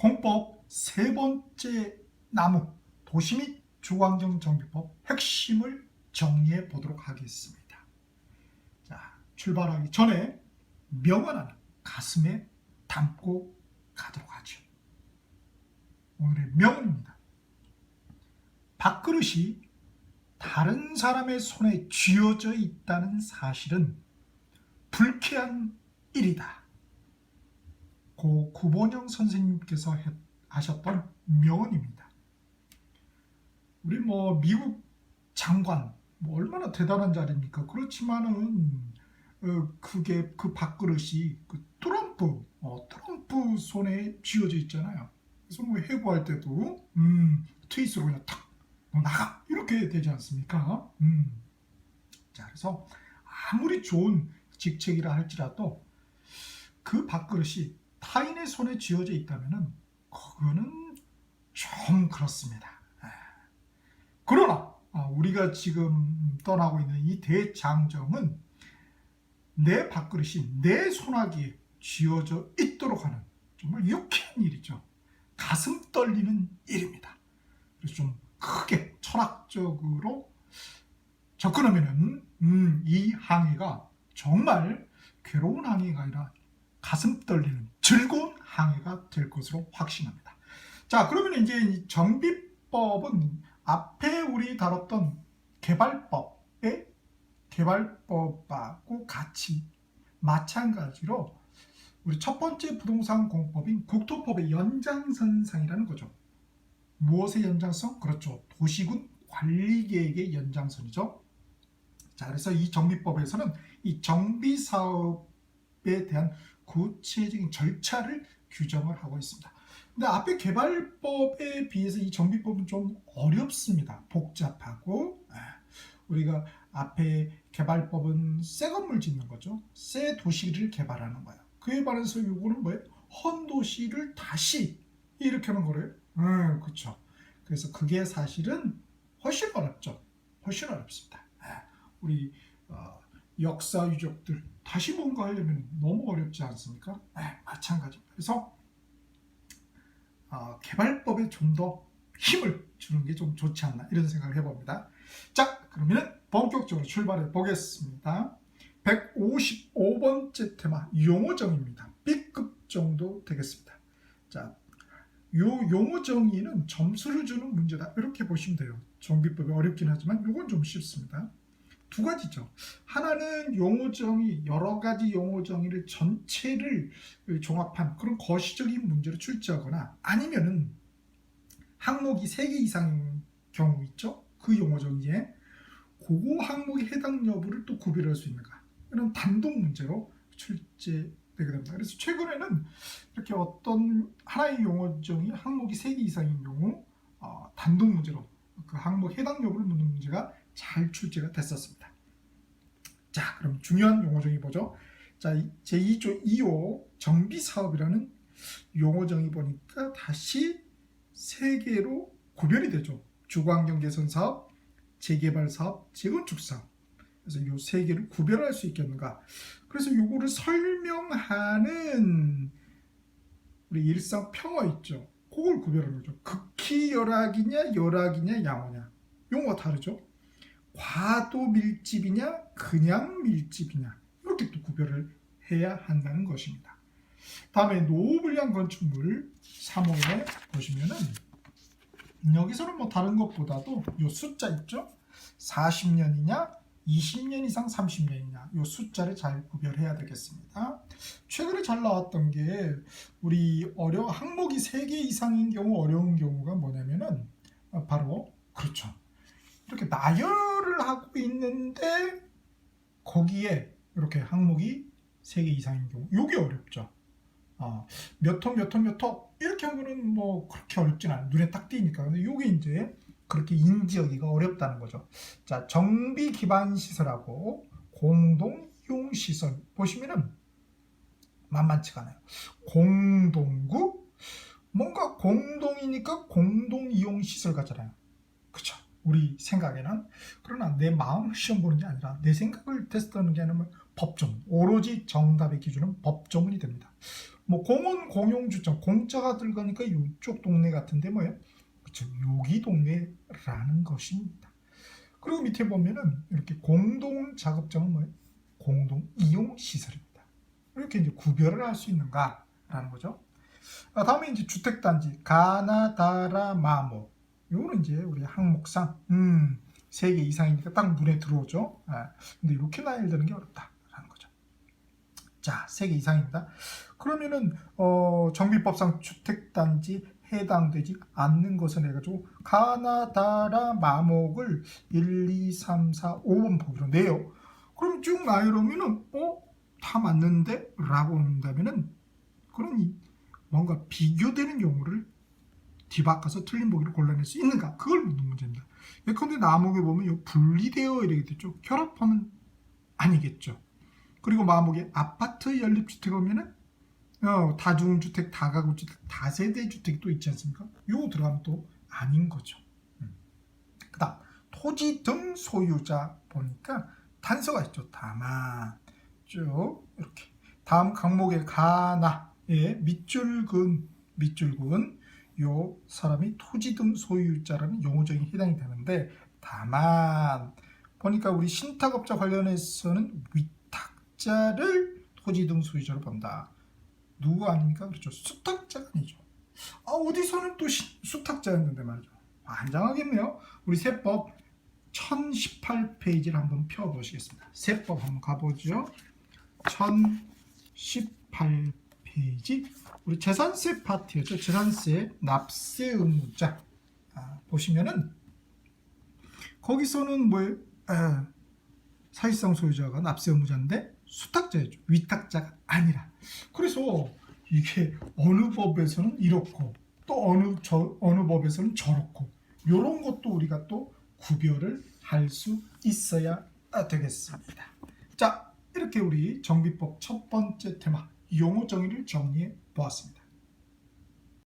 공법 세 번째 나무 도시 및 주광정 정비법 핵심을 정리해 보도록 하겠습니다. 자, 출발하기 전에 명언 하나 가슴에 담고 가도록 하죠. 오늘의 명언입니다. 밥그릇이 다른 사람의 손에 쥐어져 있다는 사실은 불쾌한 일이다. 고 구본영 선생님께서 했- 하셨던 명언입니다. 우리 뭐 미국 장관 뭐 얼마나 대단한 자리입니까? 그렇지만은 어, 그게 그 밥그릇이 그 트럼프 어, 트럼프 손에 쥐어져 있잖아요. 그래서 뭐 해고할 때도 음, 트윗으로 그냥 탁너 나가 이렇게 되지 않습니까? 음. 자 그래서 아무리 좋은 직책이라 할지라도 그 밥그릇이 타인의 손에 쥐어져 있다면은 그거는 좀 그렇습니다. 에. 그러나 아, 우리가 지금 떠나고 있는 이 대장정은 내 밥그릇이 내 손아귀에 쥐어져 있도록 하는 정말 유쾌한 일이죠. 가슴 떨리는 일입니다. 그래서 좀 크게 철학적으로 접근하면은 음, 이 항해가 정말 괴로운 항해가 아니라 가슴 떨리는 즐거운 항해가 될 것으로 확신합니다. 자, 그러면 이제 이 정비법은 앞에 우리 다뤘던 개발법의 개발법하고 같이 마찬가지로 우리 첫 번째 부동산 공법인 국토법의 연장선상이라는 거죠. 무엇의 연장선? 그렇죠. 도시군 관리계획의 연장선이죠. 자, 그래서 이 정비법에서는 이 정비 사업에 대한 구체적인 절차를 규정을 하고 있습니다. 근데 앞에 개발법에 비해서 이 정비법은 좀 어렵습니다. 복잡하고 예. 우리가 앞에 개발법은 새 건물 짓는 거죠. 새 도시를 개발하는 거예요. 그에 반해서 요거는 뭐예요? 헌 도시를 다시 일으키는 거래요. 음, 그렇죠. 그래서 그게 사실은 훨씬 어렵죠. 훨씬 어렵습니다. 예. 우리 어, 역사 유적들 다시 뭔가 하려면 너무 어렵지 않습니까? 예, 마찬가지입니다. 그래서 어, 개발법에 좀 더 힘을 주는 게 좀 좋지 않나 이런 생각을 해봅니다. 자, 그러면 본격적으로 출발해 보겠습니다. 155번째 테마 용어정의입니다. B급 정도 되겠습니다. 자, 요 용어 정의는 점수를 주는 문제다. 이렇게 보시면 돼요. 정비법이 어렵긴 하지만 요건 좀 쉽습니다. 두 가지죠. 하나는 용어 정의, 여러 가지 용어 정의를 전체를 종합한 그런 거시적인 문제로 출제하거나 아니면은 항목이 세개 이상인 경우 있죠. 그 용어 정의에 그거 항목에 해당 여부를 또 구별할 수 있는가. 이런 단독 문제로 출제 되게 됩니다. 그래서 최근에는 이렇게 어떤 하나의 용어 정의 항목이 세개 이상인 경우 어, 단독 문제로 그 항목 해당 여부를 묻는 문제가 잘 출제가 됐었습니다. 자, 그럼 중요한 용어 정의 보죠. 자, 제2조 2호 정비 사업이라는 용어 정의 보니까 다시 세 개로 구별이 되죠. 주거환경 개선 사업, 재개발 사업, 재건축 사업. 그래서 이 세 개를 구별할 수 있겠는가? 그래서 요거를 설명하는 우리 일상 평어 있죠. 그걸 구별하는 거죠. 극히 열악이냐, 열악이냐, 양호냐. 용어가 다르죠. 과도 밀집이냐, 그냥 밀집이냐. 이렇게 또 구별을 해야 한다는 것입니다. 다음에 노블량 건축물 3호에 보시면은 여기서는 뭐 다른 것보다도 요 숫자 있죠? 40년이냐, 20년 이상 30년이냐 요 숫자를 잘 구별해야 되겠습니다. 최근에 잘 나왔던 게 우리 어려 항목이 3개 이상인 경우 어려운 경우가 뭐냐면은 어, 바로 그렇죠. 이렇게 나열을 하고 있는데 거기에 이렇게 항목이 3개 이상인 경우 요게 어렵죠. 어, 몇 호, 몇 호, 몇 호, 이렇게 하면은 뭐 그렇게 어렵진 않아요. 눈에 딱 띄니까. 근데 요게 이제 그렇게 인지하기가 어렵다는 거죠. 자, 정비 기반 시설하고 공동 이용 시설 보시면은 만만치가 않아요. 공동구 뭔가 공동이니까 공동 이용 시설 같잖아요. 우리 생각에는 그러나 내 마음을 시험 보는 게 아니라 내 생각을 테스트하는 게 아니라 법조문 오로지 정답의 기준은 법조문이 됩니다. 뭐 공원 공용주점 공짜가 들어가니까 이쪽 동네 같은데 뭐예요? 그쵸 여기 동네라는 것입니다. 그리고 밑에 보면은 이렇게 공동 작업장은 뭐예요? 공동 이용 시설입니다. 이렇게 이제 구별을 할 수 있는가라는 거죠. 아, 다음에 이제 주택단지 가나다라 마모. 요거는 이제 우리 항목상 음, 3개 이상이니까 딱 눈에 들어오죠. 아, 근데 이렇게 나열되는 게 어렵다라는 거죠. 자, 3개 이상입니다. 그러면은 어, 정비법상 주택단지 해당되지 않는 것은 해가지고 가나다라 마목을 1, 2, 3, 4, 5번 보기로 내요. 그럼 쭉 나열하면은 어? 다 맞는데? 라고 한다면은 이 뭔가 비교되는 용어를 뒤바꿔서 틀린 보기를 골라낼 수 있는가? 그걸 묻는 문제입니다. 예컨대 나목에 보면 요 분리되어 이렇게 됐죠. 결합하면 아니겠죠. 그리고 마목에 아파트 연립주택 오면은 어, 다중주택, 다가구주택, 다세대주택이 또 있지 않습니까? 요거 들어가면 또 아닌 거죠. 음. 그 다음 토지 등 소유자 보니까 단서가 있죠. 다만 쭉 이렇게 다음 강목에 가나의 밑줄근 밑줄근 요 사람이 토지 등 소유자라는 용어적인 해당이 되는데 다만 보니까 우리 신탁업자 관련해서는 위탁자를 토지 등 소유자로 본다. 누구 아닙니까? 그렇죠. 수탁자가 아니죠. 아, 어디서는 또 시- 수탁자였는데 말이죠. 환장하겠네요. 우리 세법 1018페이지를 한번 펴보시겠습니다. 세법 한번 가보죠. 1018페이지 우리 재산세 파트였죠. 재산세 납세 의무자 아, 보시면은 거기서는 뭐예요? 아, 사실상 소유자가 납세 의무자인데 수탁자였죠. 위탁자가 아니라. 그래서 이게 어느 법에서는 이렇고 또 어느 저, 어느 법에서는 저렇고 이런 것도 우리가 또 구별을 할 수 있어야 되겠습니다. 자, 이렇게 우리 정비법 첫 번째 테마 용어 정의를 정리해 보았습니다.